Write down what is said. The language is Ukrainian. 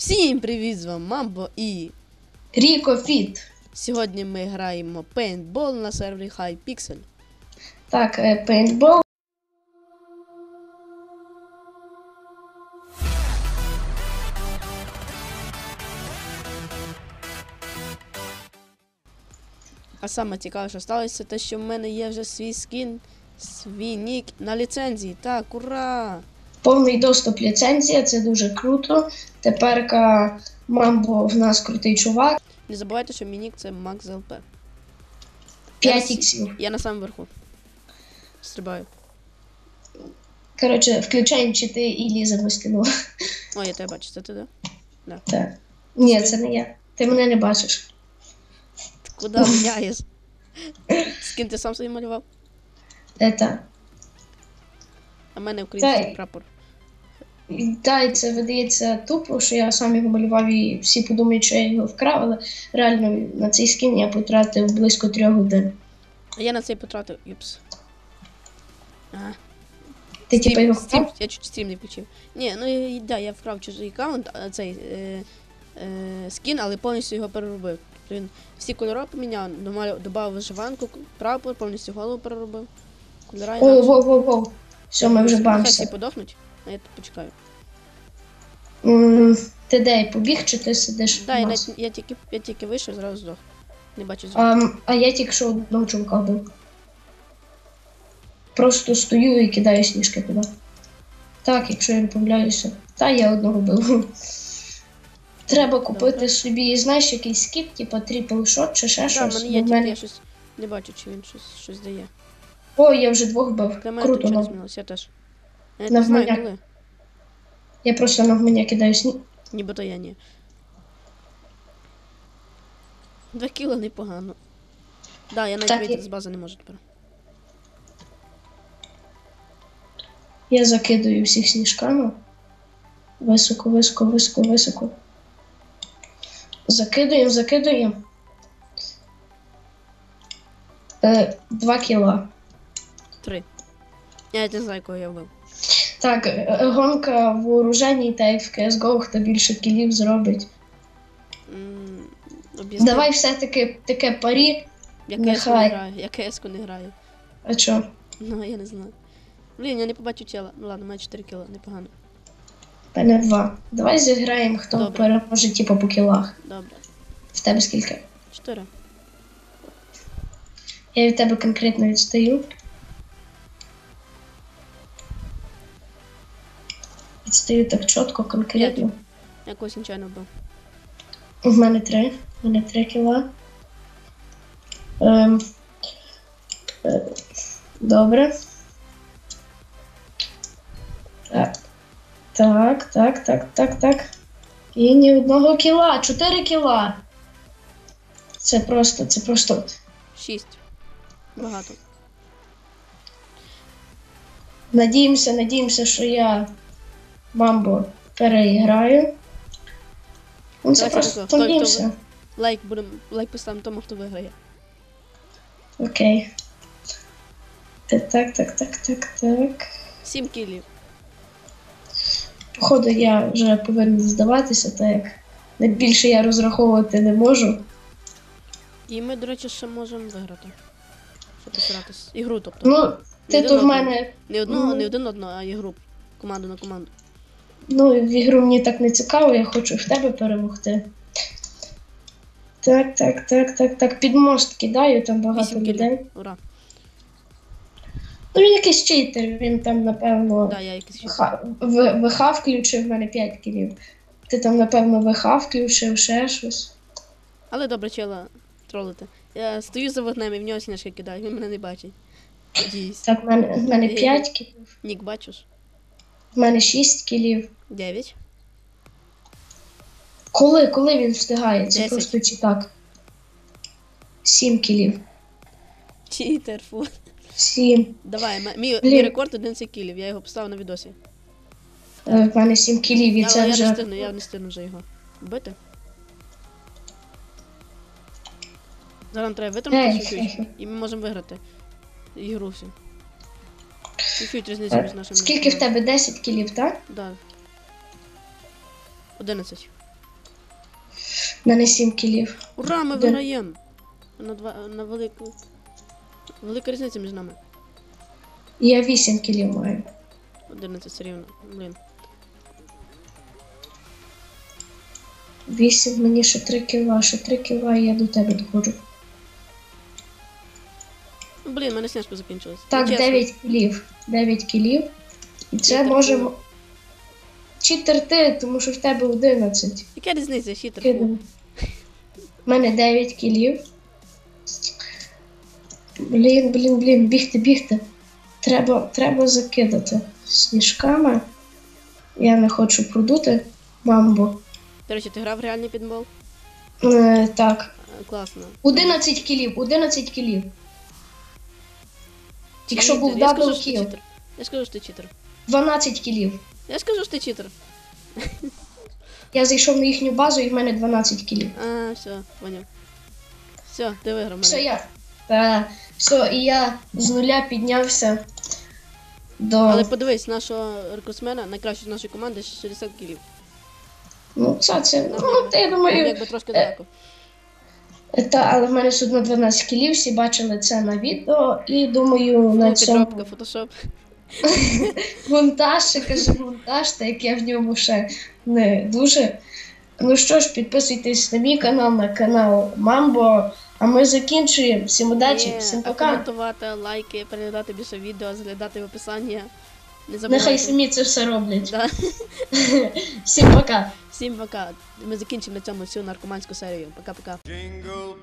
Всім привіт з вами Мамбо і Ріко Фіт. сьогодні ми граємо пейнтбол на сервері Hypixel. Так, е, пейнтбол. А саме цікаве, що сталося, те, що в мене є вже свій скін, свій нік на ліцензії. Так, ура! Повний доступ ліцензія, це дуже круто. Тепер Мамбо в нас крутий чувак. Не забувайте, що мій нік це Max LP. 5 іксів. Я на самому верху. Стрибаю. Коротше, включаємо чи ти і ліземо в стіну. О, я тебе бачу, це ти, да? Так. Ні, це не я. Ти мене не бачиш. Ти куди міняєш? Скін ти сам собі малював? Е, так. А в мене український й- прапор. Та, і це видається тупо, що я сам його малював і всі подумають, що я його вкрав, але реально на цей скін я потратив близько трьох годин. А я на цей потратив. Юпс. Ага. Ти типу його стрім, вкрав? я чуть стрім не включив. Ні, ну і- да, я вкрав чужий аккаунт, а, цей е, е, скін, але повністю його переробив. Тобто Він всі кольори поміняв, додав вишиванку, прапор, повністю голову переробив. Кольора О, воу, воу, воу. Все, ми вже бамся. всі подохнуть, а я тут почекаю. М, Ти де побіг, чи ти сидиш? Да, я, навіть- я, тільки, я тільки вийшов, зразу здох. Не бачу звідки. а, а я тільки що одного чувака був. Просто стою і кидаю сніжки туди. Так, якщо я не помиляюся. Та я одного бив. Треба купити Добре. собі, знаєш, якийсь скіп, типу трипл шот чи ще Да, щось. мене бо в тільки я щось не бачу, чи він щось, щось дає. О, я вже двох бив. Для мене Круто. не ну. я теж. Я не знаю, вмання. коли. Я просто на мене кидаю сніг. Нібито я ні. Два кіла непогано. Да, я навіть Так, вийти і- з бази не можу тепер. Я закидаю всіх сніжками. Високо, високо, високо, високо. Закидуємо, закидуємо. Е, два кіла. Три. Я не знаю, кого я вбив. Так, е, гонка в вооруженні та як в CSGO, хто більше кілів зробить. М, об'ясни, Давай все-таки таке парі. Я КС не нехай. граю, я КС не граю. А чо? Ну, я не знаю. Блін, я не побачу тіла. Ну ладно, має 4 кіла, непогано. Мене два. Давай зіграємо, хто Добре. переможе типу по кілах. Добре. В тебе скільки? 4. Я від тебе конкретно відстаю. Відстаю так чітко, конкретно. Я когось нечайно вбив. У мене три. У мене три кіла. Ем, е, добре. Так. Так, так, так, так, так. І ні одного кіла. Чотири кіла. Це просто, це просто. 6. Багато. Надіємося, надіємося, що я мамбо переіграю. Ну, це просто надіємося. Лайк будемо. Лайк поставимо тому, хто виграє. Окей. Так, так, так, так, так, так. 7 кілів. Походу, я вже повинен здаватися, так як найбільше я розраховувати не можу. І ми, до речі, ще можемо виграти. Щоб постаратись. Ігру, тобто. Ну, ти один то в мене. Не одного, не один одного, а ігру. Команду на команду. Ну, в ігру мені так не цікаво, я хочу в тебе перемогти. Так, так, так, так, так. Під мост кидаю, там багато 8 людей. кілів. Ура. Ну, він якийсь читер, він там, напевно, Да, я якийсь. ха- В- ВХ включив, в мене 5 кілів. Ти там, напевно, ВХ включив, ще щось. Але добре, чела тролити. Я стою за вогнем і в нього сніжки кидаю, він мене не бачить. Надіюсь. Так, в мене, в мене 5 кілів, Нік, бачиш? В мене 6 кілів. 9. Коли, коли він встигає? Це Десять. просто чи так. 7 кілів. Читер, фу. 7. Давай, м- мій, Блін. мій рекорд 11 кілів, я його поставив на відосі. Е, В мене 7 кілів, і Я, це я не вже. встигну, я не встигну вже його. Вбити. Зараз нам треба витримати Ей, чуть-чуть, ей, ей. і ми можемо виграти ігру всю. Чуть-чуть різниця між Е, нашими. Скільки в тебе 10 кілів, так? Да. 11. У мене 7 кілів. Ура, ми Де? виграємо! На два на велику. Велика різниця між нами. Я 8 кілів маю. 11 все рівно. Блін. 8, мені ще 3 кіла, ще 3 кіла, і я до тебе доходжу. Блін, мене сняжка закінчилась. Так, чесно. 9 кілів. 9 кілів. І це Читер можемо. Читер ти, тому що в тебе 11. Яка різниця, хітер? У мене 9 кілів. Блін, блін, блін, бігти, бігти. Треба, треба закидати сніжками. Я не хочу продути мамбу. До речі, ти грав в реальний підбол? Е, так. Е, Класно. 11 кілів, 11 кілів. Якщо був Читер. Я дабл що кіл. Я скажу, що ти читер. 12 кілів. Я скажу, що ти читер. Я зайшов на їхню базу і в мене 12 кілів. А, все, поняв. Все, ти виграв мене. Все, я. Та, все, і я з нуля піднявся до. Але подивись, нашого рекордсмена, найкращого з нашої команди, 60 кілів. Ну, це, це, ну, та я якби- думаю, Якби трошки е, далеко. Та, але в мене все одно 12 кілів, всі бачили це на відео, і думаю, на цьому Підробка, фотошоп. монтаж, ще каже монтаж, так як я в ньому ще не дуже. Ну що ж, підписуйтесь на мій канал, на канал Мамбо. А ми закінчуємо. Всім удачі, всім а пока. Коментувати, лайки, переглядати більше відео, заглядати в описання. Не забувайте. Нехай самі це все роблять. Да. Всім пока. Всім пока. Ми закінчимо на цьому всю наркоманську серію. Пока-пока. Jingle